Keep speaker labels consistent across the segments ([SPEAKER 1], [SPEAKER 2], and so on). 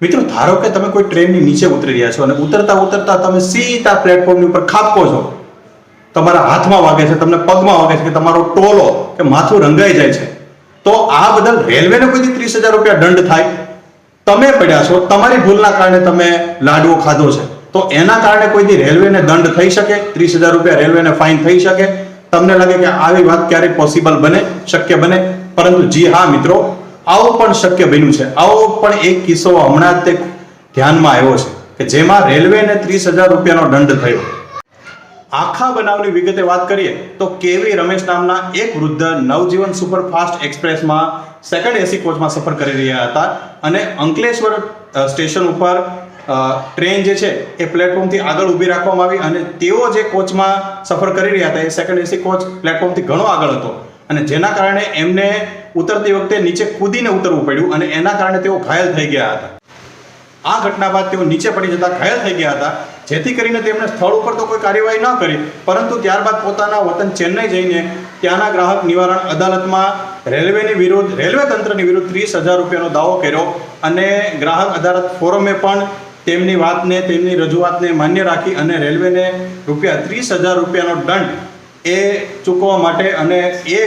[SPEAKER 1] મિત્રો, ધારો કે તમે કોઈ ટ્રેનની નીચે ઉતરી રહ્યા છો અને ઉતરતા ઉતરતા તમે સીધા પ્લેટફોર્મની ઉપર ખાપકો છો તમારા હાથમાં વાગે છે, તમને પગમાં વાગે છે કે તમારો ટોલો કે માથું રંગાઈ જાય છે. તો આ બદલ રેલવેને કોઈ ત્રીસ હજાર રૂપિયા દંડ થાય. તમે પડ્યા છો, તમારી ભૂલના કારણે તમે લાડવો ખાધો છે. તો એના કારણે કોઈ દી રેલવેને દંડ થઈ શકે, ત્રીસ હજાર રૂપિયા રેલવેને ફાઇન થઈ શકે. તમને લાગે કે આવી વાત ક્યારેય પોસિબલ બને, શક્ય બને. પરંતુ જી હા મિત્રો આવું પણ શક્ય બન્યું છે. આવો પણ એક કિસ્સો હમણાં તે ધ્યાનમાં આવ્યો છે કે જેમાં રેલવેને ત્રીસ હજાર રૂપિયાનો દંડ થયો. આખા બનાવની વિગતે વાત કરીએ તો કેવી રમેશ નામના એક વૃદ્ધ નવજીવન સુપરફાસ્ટ એક્સપ્રેસમાં સેકન્ડ એસી કોચમાં સફર કરી રહ્યા હતા અને અંકલેશ્વર સ્ટેશન ઉપર ટ્રેન જે છે એ પ્લેટફોર્મથી આગળ ઊભી રાખવામાં આવી અને તેઓ જે કોચમાં સફર કરી રહ્યા હતા એ સેકન્ડ એસી કોચ પ્લેટફોર્મથી ઘણો આગળ હતો. અને જેના કારણે એમને ઉતરતી વખતે નીચે કૂદીને ઉતરવું પડ્યું અને એના કારણે તેઓ ઘાયલ થઈ ગયા હતા. આ ઘટના બાદ તેઓ નીચે પડી જતા ઘાયલ થઈ ગયા હતા. જેથી કરીને તેમણે સ્થળ ઉપર તો કોઈ કાર્યવાહી ન કરી, પરંતુ ત્યારબાદ પોતાના વતન ચેન્નઈ જઈને ત્યાંના ગ્રાહક નિવારણ અદાલતમાં રેલવેની વિરુદ્ધ, રેલવે તંત્રની વિરુદ્ધ ત્રીસ હજાર રૂપિયાનો દાવો કર્યો અને ગ્રાહક અદાલત ફોરમે પણ તેમની વાતને, તેમની રજૂઆતને માન્ય રાખી અને રેલવેને રૂપિયા ત્રીસ હજાર રૂપિયાનો દંડ એ ચૂકવવા માટે અને એ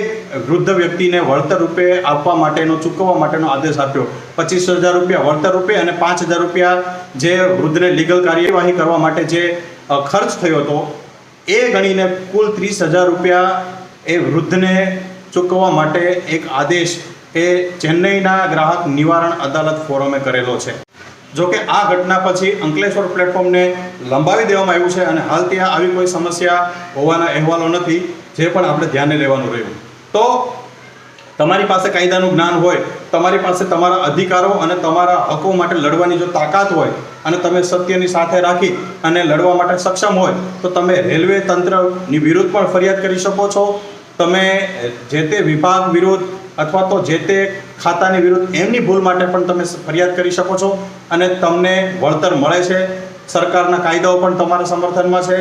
[SPEAKER 1] વૃદ્ધ વ્યક્તિને વળતર રૂપે આપવા માટેનો, ચૂકવવા માટેનો આદેશ આપ્યો. પચીસ હજાર રૂપિયા વળતર રૂપે અને પાંચ હજાર રૂપિયા જે વૃદ્ધને લીગલ કાર્યવાહી કરવા માટે જે ખર્ચ થયો હતો, એ ગણીને કુલ ત્રીસ હજાર રૂપિયા એ વૃદ્ધને ચૂકવવા માટે એક આદેશ એ ચેન્નઈના ગ્રાહક નિવારણ અદાલત ફોરમે કરેલો છે. જો કે આ ઘટના પછી અંકલેશ્વર પ્લેટફોર્મને લંબાવી દેવામાં આવ્યું છે અને હાલ ત્યાં આવી કોઈ સમસ્યા હોવાના અહેવાલો નથી, જે પણ આપણે ધ્યાને લેવાનું રહ્યું. તો તમારી પાસે કાયદાનું જ્ઞાન હોય, તમારી પાસે તમારા અધિકારો અને તમારા હકો માટે લડવાની જો તાકાત હોય અને તમે સત્યની સાથે રાખી અને લડવા માટે સક્ષમ હોય, તો તમે રેલવે તંત્રની વિરુદ્ધ પણ ફરિયાદ કરી શકો છો. તમે જે તે વિભાગ વિરુદ્ધ અથવા તો જે તે ખાતાની વિરુદ્ધ એમની ભૂલ માટે પણ તમે ફરિયાદ કરી શકો છો. અને તમને વળતર મળે છે. સરકારના કાયદાઓ પણ તમારા સમર્થનમાં છે.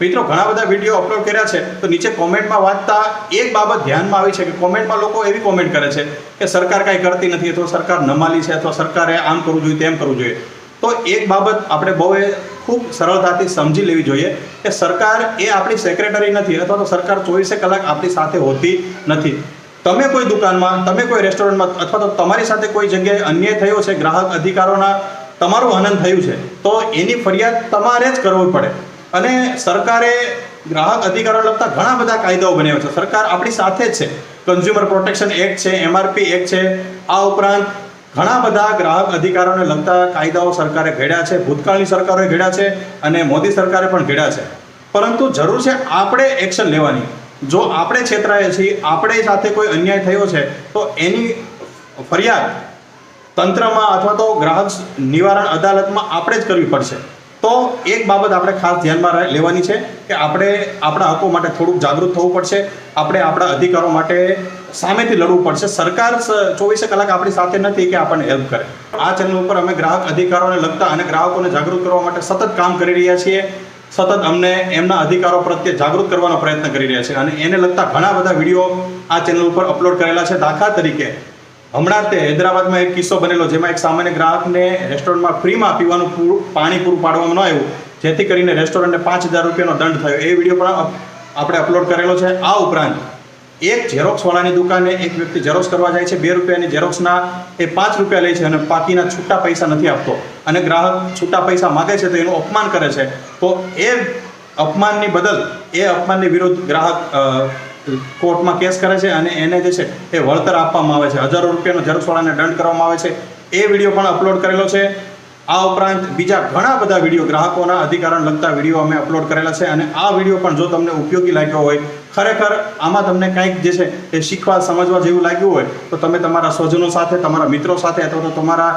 [SPEAKER 1] મિત્રો, ઘણા બધા વીડિયો અપલોડ કર્યા છે. તો નીચે કોમેન્ટમાં વાંચતા એક બાબત ધ્યાનમાં આવી છે કે કોમેન્ટમાં લોકો એવી કોમેન્ટ કરે છે કે સરકાર કાંઈ કરતી નથી અથવા સરકાર નમાલી છે અથવા સરકારે આમ કરવું જોઈએ, તેમ કરવું જોઈએ. તો એક બાબત આપણે બહુ ખૂબ સરળતાથી સમજી લેવી જોઈએ કે સરકાર એ આપણી સેક્રેટરી નથી અથવા તો સરકાર ચોવીસે કલાક આપણી સાથે હોતી નથી. તમે કોઈ દુકાનમાં, તમે કોઈ રેસ્ટોરન્ટમાં અથવા તો તમારી સાથે કોઈ જગ્યાએ અન્યાય થયો છે, ગ્રાહક અધિકારોના તમારું હનન થયું છે, તો એની ફરિયાદ તમારે જ કરવી પડે. અને સરકારે ગ્રાહક અધિકારો લગતા ઘણા બધા કાયદાઓ બનાવ્યા છે. સરકાર આપણી સાથે જ છે. કન્ઝ્યુમર પ્રોટેક્શન એક્ટ છે એમઆરપી એક્ટ છે, આ ઉપરાંત ઘણા બધા ગ્રાહક અધિકારોને લગતા કાયદાઓ સરકારે ઘડ્યા છે, ભૂતકાળની સરકારોએ ઘડ્યા છે અને મોદી સરકારે પણ ઘડ્યા છે. પરંતુ જરૂર છે આપણે એક્શન લેવાની. જો આપણે છેતરાયા છીએ, આપણે સાથે કોઈ અન્યાય થયો છે, તો એની ફરિયાદ તંત્રમાં અથવા તો ગ્રાહક નિવારણ અદાલતમાં આપણે જ કરવી પડશે. તો એક બાબત આપણે ખાસ ધ્યાનમાં લેવાની છે કે આપણે આપણા હકો માટે થોડુંક જાગૃત થવું પડશે, આપણે આપણા અધિકારો માટે સામેથી લડવું પડશે. સરકાર ચોવીસે કલાક આપણી સાથે નથી કે આપણને હેલ્પ કરે. આ ચેનલ ઉપર અમે ગ્રાહક અધિકારોને લગતા અને ગ્રાહકોને જાગૃત કરવા માટે સતત કામ કરી રહ્યા છીએ. સતત અમને એમના અધિકારો પ્રત્યે જાગૃત કરવાનો પ્રયત્ન કરી રહ્યા છે અને એને લગતા ઘણા બધા વીડિયો આ ચેનલ ઉપર અપલોડ કરેલા છે. દાખલા તરીકે, હમણાં તે હૈદરાબાદમાં એક કિસ્સો બનેલો જેમાં એક સામાન્ય ગ્રાહકને રેસ્ટોરન્ટમાં ફ્રીમાં પીવાનું પાણી પૂરું પાડવામાં ન આવ્યું, જેથી કરીને રેસ્ટોરન્ટને પાંચ હજાર રૂપિયાનો દંડ થયો. એ વીડિયો પણ આપણે અપલોડ કરેલો છે. આ ઉપરાંત એક ઝેરોક્સ વાળાની દુકાને એક વ્યક્તિ ઝેરોક્સ કરવા જાય છે, બે રૂપિયાની ઝેરોક્સના એ પાંચ રૂપિયા લે છે અને બાકીના છૂટા પૈસા નથી આપતો. અને ગ્રાહક છૂટા પૈસા માગે છે તો એનું અપમાન કરે છે. તો એ અપમાનની બદલ એ અપમાનની વિરુદ્ધ ગ્રાહક કોર્ટમાં કેસ કરે છે અને એને જે છે એ વળતર આપવામાં આવે છે. હજારો રૂપિયાનો ઝેરોક્સ વાળાને દંડ કરવામાં આવે છે. એ વીડિયો પણ અપલોડ કરેલો છે. આ ઉપરાંત બીજા ઘણા બધા વીડિયો ગ્રાહકોના અધિકારણ લગતા વીડિયો અમે અપલોડ કરેલા છે અને આ વીડિયો પણ જો તમને ઉપયોગી લાગ્યો હોય ખરેખર આમાં તમને કંઈક જે છે એ શીખવા, સમજવા જેવું લાગ્યું હોય, તો તમે તમારા સ્વજનો સાથે, તમારા મિત્રો સાથે અથવા તો તમારા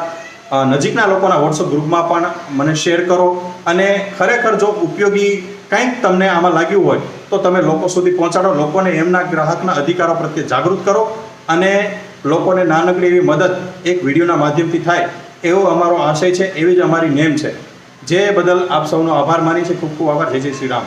[SPEAKER 1] નજીકના લોકોના વોટ્સઅપ ગ્રુપમાં પણ મને શેર કરો. અને ખરેખર જો ઉપયોગી કંઈક તમને આમાં લાગ્યું હોય, તો તમે લોકો સુધી પહોંચાડો. લોકોને એમના ગ્રાહકના અધિકારો પ્રત્યે જાગૃત કરો અને લોકોને નાનકડી એવી મદદ એક વિડીયોના માધ્યમથી થાય, એવો અમારો આશય છે, એવી જ અમારી નેમ છે. જે બદલ આપ સૌનો આભાર માની છે. ખૂબ ખૂબ આભાર. જય જય શ્રી રામ.